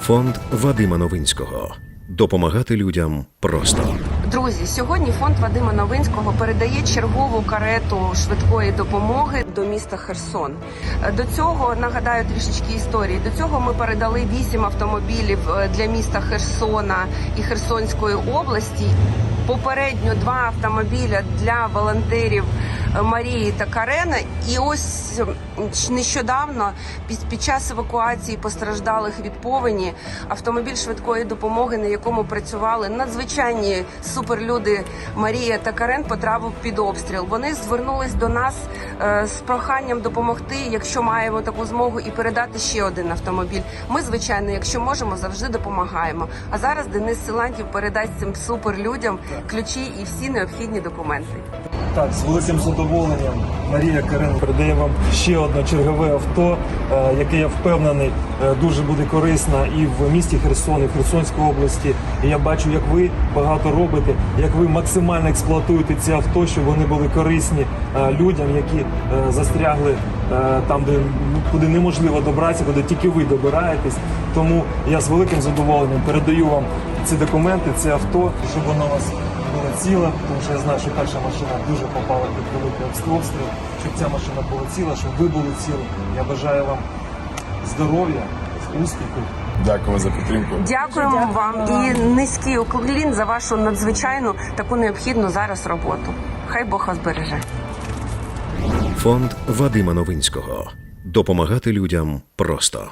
Фонд Вадима Новинського. Допомагати людям просто. Друзі, сьогодні фонд Вадима Новинського передає чергову карету швидкої допомоги до міста Херсон. До цього нагадаю трішечки історії. До цього ми передали вісім автомобілів е, для міста Херсона і Херсонської області. Попередньо два автомобіля для волонтерів Марії та Карена. І ось нещодавно під, під час евакуації постраждалих від повені автомобіль швидкої допомоги, на якому працювали надзвичайні суперлюди Марія та Карен, потрапив під обстріл. Вони звернулись до нас е, з проханням допомогти, якщо маємо таку змогу, і передати ще один автомобіль. Ми, звичайно, якщо можемо, завжди допомагаємо. А зараз Денис Силантів передасть цим суперлюдям ключі і всі необхідні документи. Так, з великим задоволенням Марія Карен передає вам ще одне чергове авто, е, яке я впевнений е, дуже буде корисно і в місті Херсон, і в Херсонській області. І я бачу, як ви багато робите, як ви максимально експлуатуєте ці авто, щоб вони були корисні е, людям, які застрягли там, де куди неможливо добратися, куди тільки ви добираєтесь. Тому я з великим задоволенням передаю вам ці документи, це авто, щоб воно вас було ціла, тому що я знаю, що перша машина дуже попала під великий обстріл, щоб ця машина була ціла, щоб ви були цілі. Я бажаю вам здоров'я, успіху. Дякую за підтримку. Дякуємо вам і низький уклін за вашу надзвичайну таку необхідну зараз роботу. Хай Бог вас береже. Фонд Вадима Новинського. Допомагати людям просто.